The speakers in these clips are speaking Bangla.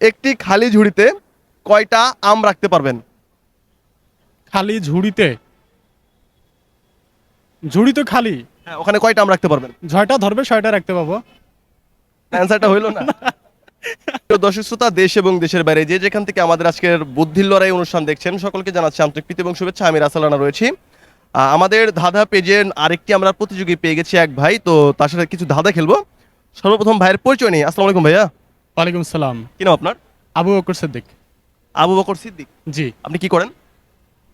একটি খালি ঝুড়িতে কয়টা আম রাখতে পারবেন? খালি ঝুড়িতে? ঝুড়ি তো খালি। হ্যাঁ ওখানে কয়টা আম রাখতে পারবেন? ছয়টা ধরবে ছয়টা রাখতে পাবো। অ্যান্সারটা হইল না। তো দর্শক শ্রোতা দেশ এবং দেশের বাইরে যে যেখান থেকে আমাদের আজকের বুদ্ধির লড়াই অনুষ্ঠান দেখছেন সকলকে জানাচ্ছি আন্তরিক প্রীতি এবং শুভেচ্ছা। আমি রাসাল রানা রয়েছি। আমাদের ধাঁধা পেজের আরেকটি আমরা প্রতিযোগী পেয়ে গেছি এক ভাই তো তার সাথে কিছু ধাঁধা খেলব। সর্বপ্রথম ভাইয়ের পরিচয় নেই আসসালামু আলাইকুম ভাইয়া। ওয়ালাইকুম সালাম। কি নাম আপনার? আবু বকর সিদ্দিক। আবু বকর সিদ্দিক? জি। আপনি কি করেন?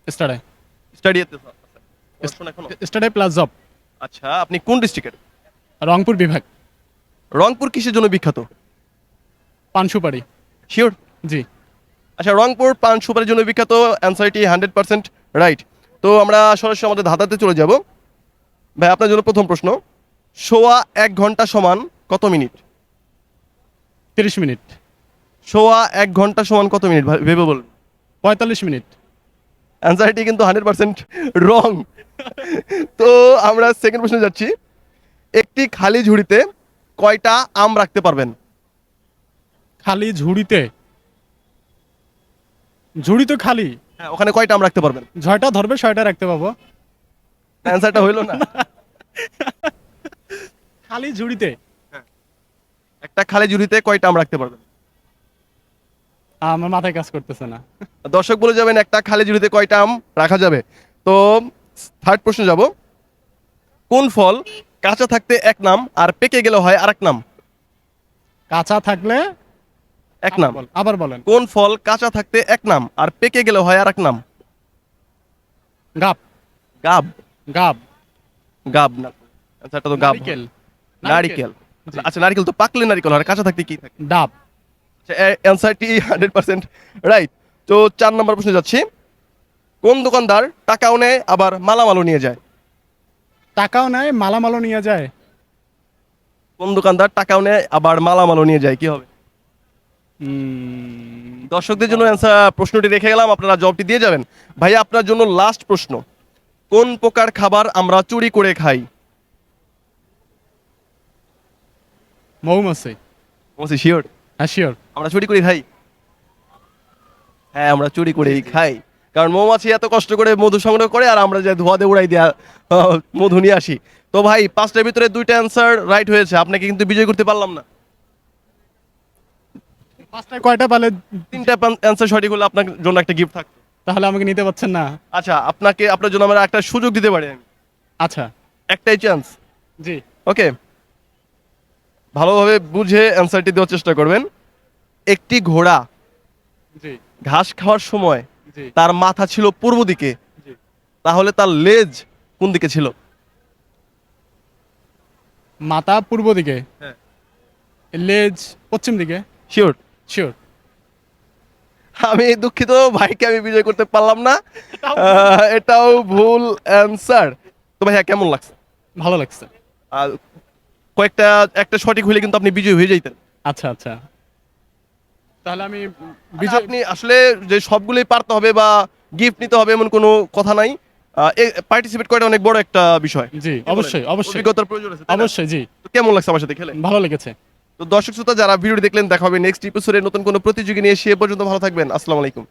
স্টাডে স্টাডি এখনও? স্টাডে প্লাস জব আচ্ছা আপনি কোন ডিস্ট্রিক্টের রংপুর বিভাগ। রংপুর কিসের জন্য বিখ্যাত? পান সুপারি শিওর জি। আচ্ছা রংপুর পান সুপারির জন্য বিখ্যাত অ্যান্সারটি হান্ড্রেড পার্সেন্ট রাইট তো আমরা সরাসরি আমাদের ধাঁধাতে চলে যাব। ভাই আপনার জন্য প্রথম প্রশ্ন। সোয়া এক ঘণ্টা সমান কত মিনিট? তিরিশ মিনিট। সোয়া এক ঘণ্টা সমান কত মিনিট ভেবে বলুন। পঁয়তাল্লিশ মিনিট। অ্যান্সারটি কিন্তু হান্ড্রেড পার্সেন্ট রং। তো আমরা সেকেন্ড প্রশ্নে যাচ্ছি। একটি খালি ঝুড়িতে কয়টা আম রাখতে পারবেন? খালি ঝুড়িতে? ঝুড়ি তো খালি। হ্যাঁ ওখানে কয়টা আম রাখতে পারবেন? ছয়টা ধরবে ছয়টা রাখতে পাবো। অ্যান্সারটা হইল না। খালি ঝুড়িতে? একটা খালি ঝুড়িতে কয়টা আম রাখতে পারবেন? আমার মাথায় কাজ করতেছে না। দর্শক বলে যাবেন একটা খালি ঝুড়িতে কয়টা আম রাখা যাবে? তো থার্ড প্রশ্ন যাব। কোন ফল কাঁচা থাকতে এক নাম আর পেকে গেলে হয় আরেক নাম? কাঁচা থাকলে এক নাম। আবার বলেন। কোন ফল কাঁচা থাকতে এক নাম আর পেকে গেলে হয় আরেক নাম? গাব। গাব। গাব। গাব না। আচ্ছা তো গাব। নারিকেল। আচ্ছা নারিকেল তো পাকলে নারিকেল আর কাঁচা থাকতে কি থাকে? ডাব। অ্যান্সারটি হান্ড্রেড পার্সেন্ট রাইট তো চার নম্বর প্রশ্নে যাচ্ছি। কোন দোকানদার টাকাও নেয় আবার মালামালও নিয়ে যায়? টাকাও নেয় মালামালও নিয়ে যায়। কোন দোকানদার টাকাও নেয় আবার মালামালও নিয়ে যায় কি হবে? দর্শকদের জন্য অ্যান্সার প্রশ্নটি রেখে গেলাম আপনারা জবটি দিয়ে যাবেন। ভাই আপনার জন্য লাস্ট প্রশ্ন। কোন প্রকার খাবার আমরা চুরি করে খাই? মৌমাছি। বলছি শিওর? হ্যাঁ শিওর। আমরা চুরি করে খাই হ্যাঁ আমরা চুরি করেই খাই। কারণ মৌমাছি এত কষ্ট করে মধু সংগ্রহ করে আর আমরা যে ধোয়া দিয়ে উড়াই দেওয়া মধু নিয়ে আসি। তো ভাই পাঁচটার ভিতরে দুইটা অ্যান্সার রাইট হয়েছে। আপনাকে কিন্তু বিজয় করতে পারলাম না। পাঁচটায় কয়টা পালে? তিনটা অ্যান্সার সঠিক হলে আপনার জন্য একটা গিফট থাকতো। তাহলে আমাকে নিতে পারছেন না? আচ্ছা আপনাকে আপনার জন্য আমরা একটা সুযোগ দিতে পারি আমি। আচ্ছা। একটাই চান্স জি। ওকে ভালোভাবে বুঝে অ্যান্সারটি দেওয়ার চেষ্টা করবেন। একটি ঘোড়া ঘাস খাওয়ার সময় তার মাথা ছিল পূর্ব দিকে। তাহলে তার লেজ কোন দিকে ছিল? মাথা পূর্ব দিকে? হ্যাঁ। লেজ পশ্চিম দিকে? শিওর শিওর আমি দুঃখিত ভাইকে আমি বিজয় করতে পারলাম না। এটাও ভুল। অ্যান্সার তো ভাইয়া কেমন লাগছে? ভালো লাগছে। কয়েকটা একটা সঠিক হলে কিন্তু আপনি বিজয় হয়ে যাইতেন। আচ্ছা আচ্ছা। তাহলে আমি বিজয় বিজয় আপনি আসলে যে সবগুলোই পারতে হবে বা গিফট নিতে হবে এমন কোনো কথা নাই। পার্টিসিপেট করাটা অনেক বড় একটা বিষয়। জি অবশ্যই অবশ্যই। অভিজ্ঞতার প্রয়োজন আছে অবশ্যই জি। কেমন লাগছে আমার সাথে খেলে? ভালো লেগেছে। তো দর্শক শ্রোতা যারা ভিডিও দেখলেন দেখা হবে নেক্সট এপিসোডে নতুন কোনো প্রতিযোগী নিয়ে সে পর্যন্ত ভালো থাকবেন। আসসালামু আলাইকুম।